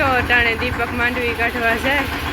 જો ટાણે દીપક માંડવી કાઢવા જાય.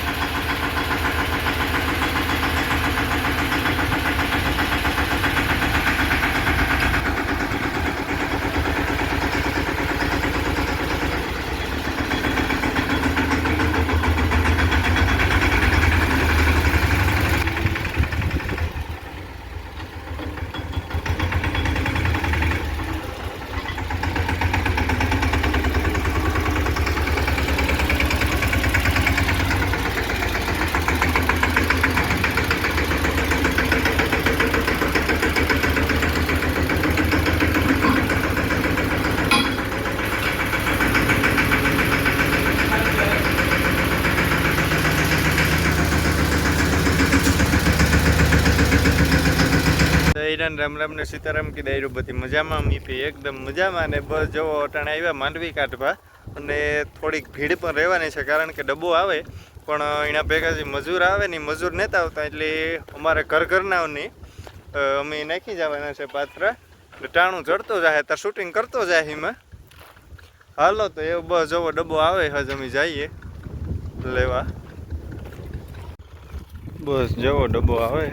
દૈરાન રામ રામ ને સીતારામ કી દાયરો બધી મજામાં મીપી એકદમ મજામાં ને બસ જવો અટાણે આવ્યા માંડવી કાઢવા અને થોડીક ભીડ પણ રહેવાની છે કારણ કે ડબ્બો આવે, પણ એના ભેગા જે મજૂર આવે ને મજૂર નહોતા આવતા એટલે અમારે ઘર ઘરનાઓની અમે નાખી જવાના છે પાત્ર. ટાણું ચડતો જાય ત્યાં શૂટિંગ કરતો જાય એમાં. હાલો તો એ બસ જવો ડબ્બો આવે, હજ અમે જઈએ. લેવા. બસ જવો ડબ્બો આવે.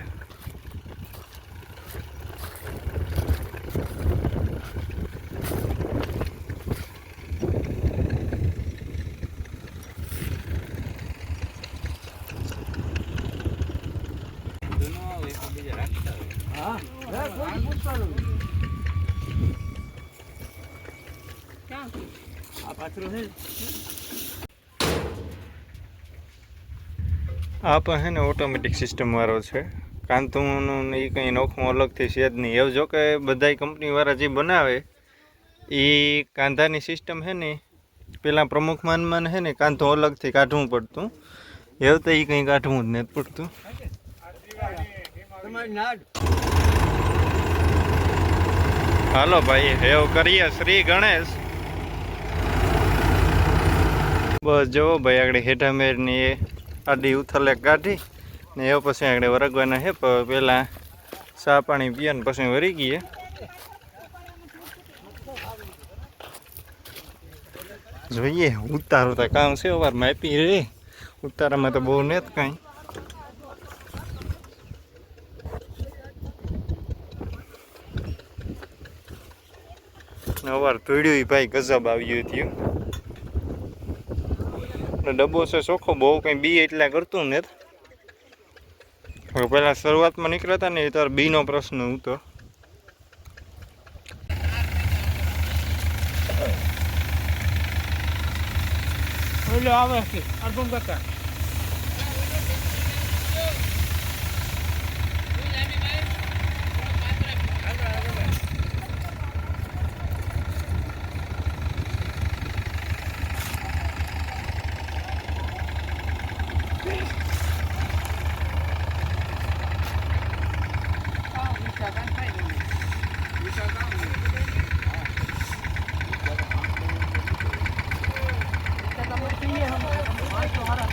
આ પણ હે ને ઓટોમેટિક સિસ્ટમ વાળો છે. કાંતુનું એ કંઈ નોખું અલગથી છે જ નહીં. એવું જો કે બધાય કંપનીવાળા જે બનાવે એ કાંધાની સિસ્ટમ છે ને, પેલા પ્રમુખ માનમાં છે ને કાંધો અલગથી કાઢવું પડતું. એવું તો એ કંઈ કાઢવું જ નથી પડતું. હાલો ભાઈ, એવું કરીએ. શ્રી ગણેશ. બસ જવો ભાઈ, આગળ હેઠા મેરની એ આડી ઉથલે કાઢી ને એ પછી આગળ વરગવાના હે પ- પેલા ચા પાણી પીએ ને પછી વરી ગઈએ. જોઈએ, ઉતારો તો કામ છે વારમાં માપી રે ઉતારામાં તો બહુ નથી કાંઈ. અવાર તોડ્યું ભાઈ ગજબ આવ્યું થયું. ને ડબ્બો છે ચોખ્ખો, બહુ કંઈ બી એટલા કરતું ને હવે પહેલાં શરૂઆતમાં નીકળ્યા હતા ને એ તાર બીનો પ્રશ્ન હતો. આવે અર્જુન કાકા. 또 하라.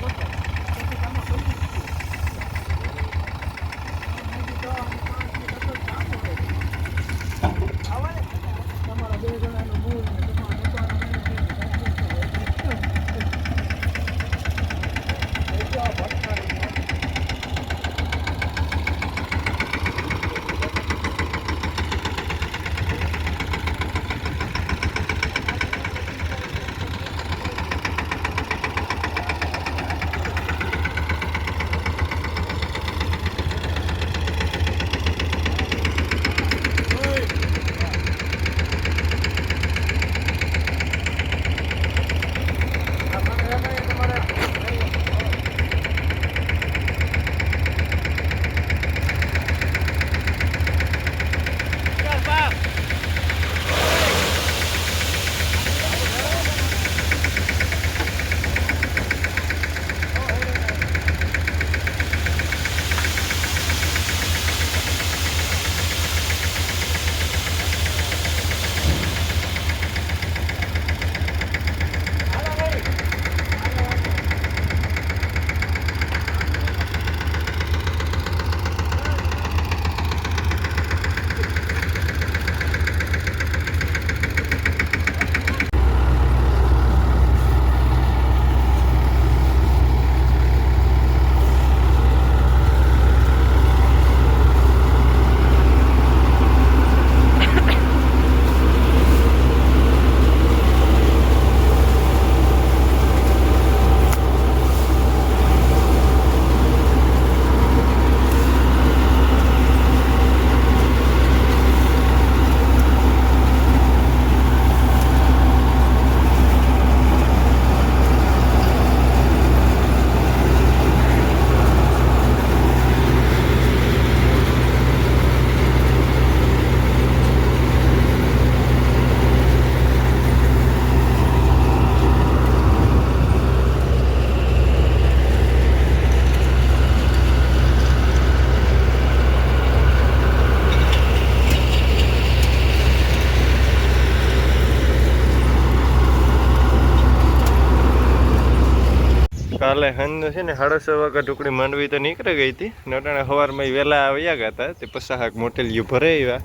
કાલે હંદ છે ને સાડા છ વાગે ટુકડી માંડવી તો નીકળી ગઈ હતી. નટાણે સવારમાં વહેલા આવ્યા ગયા તે પસાહક હાક મોટેલિયું ભરે આવ્યા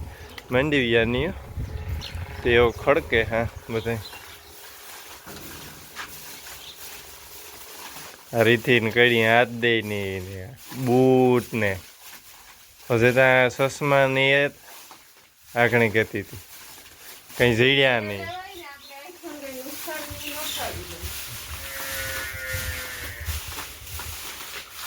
માંડી વ્યાની તેઓ ખડકે, હા બધા રીથી ને કડી હાથ દઈ ને બૂટ ને. પછી ત્યાં ચશ્મા ની આંખણી કહેતી હતી. કંઈ જડ્યા નહીં.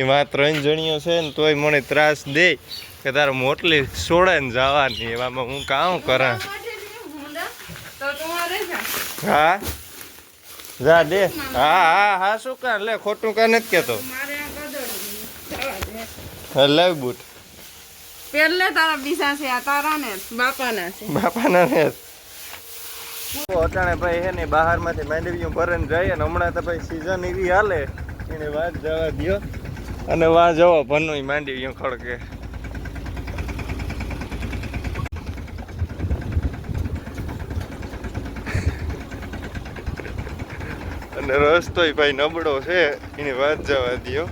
એમાં ત્રણ જણીઓ છે ને તોય મને ત્રાસ દે કે તારે મોટલી સોડે ને જવાની એવામાં હું કામ કરા? હા જા દે. હા હા હા શું કા લે ખોટું કા નથી કેતો. લાવ બૂટ. પહેલે તારા બીજા છે આ તારા ને બાપાના છે. બાપાના ને અટાણે ભાઈ હે ને બહારમાંથી માંડવીઓ ભરે ને જાય ને હમણાં તો ભાઈ સીઝન એવી હાલે. એને વાત જવા દ્યો. અને વાં જવો માંડી માંડવીઓ ખડકે. અને રસ્તોય ભાઈ નબળો છે, એની વાત જવા દ્યો.